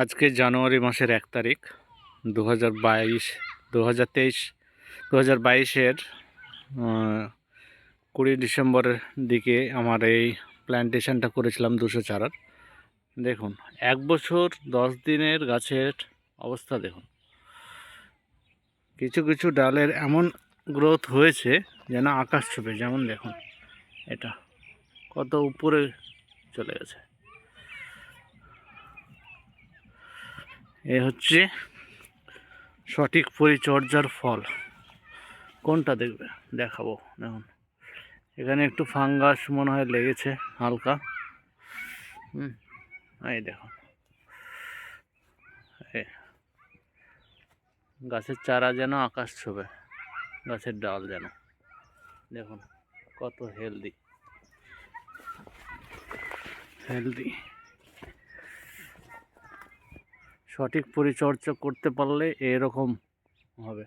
আজকে জানুয়ারি মাসের এক তারিখ দু হাজার বাইশ দু হাজার তেইশ দু হাজার বাইশের কুড়ি ডিসেম্বরের দিকে আমার এই প্ল্যান্টেশনটা করেছিলাম দুশো চারার। দেখুন, এক বছর দশ দিনের গাছের অবস্থা দেখুন। কিছু কিছু ডালের এমন গ্রোথ হয়েছে যেন আকাশ ছুপে যেমন দেখুন, এটা কত উপরে চলে গেছে। এ হচ্ছে সঠিক পরিচর্যার ফল। কোনটা দেখবে? দেখাবো। দেখুন। এখানে একটু ফাঙ্গাস মনে হয় লেগেছে, হালকা। হুম, এই দেখুন। গাছের চারা যেন আকাশ ছোবে, গাছের ডাল যেন। দেখুন, কত হেলদি হেলদি সঠিক পরিচর্যা করতে পারলে এরকম হবে।